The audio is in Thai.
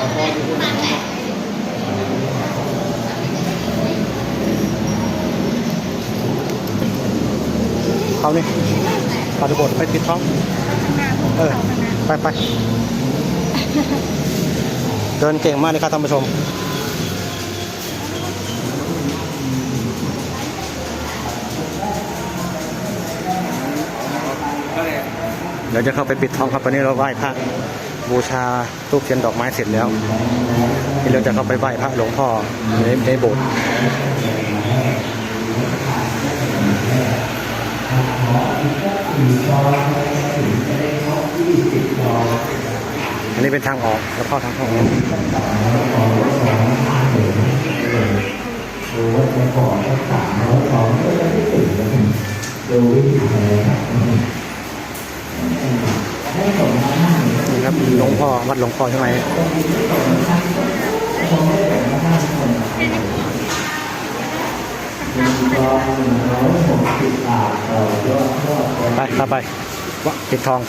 เขานี่ปฏิบทไปปิดท้อง เออ ไปไป เดินเก่งมากเลยครับท่านผู้ชมเดี๋ยวจะเข้าไปปิดทองครับตอนนี้เราไหว้พระ บูชาทูบเทียนดอกไม้เสร็จแล้วเดี๋ยวเราจะเข้าไปไหว้พระหลวงพ่อในในโบสถ์อันนี้เป็นทางออกแล้วเข้าทางออกนี่ครั หลวงพ่อวัดหลวงพ่อใช่ไหมไปไปไปวะปิดทอง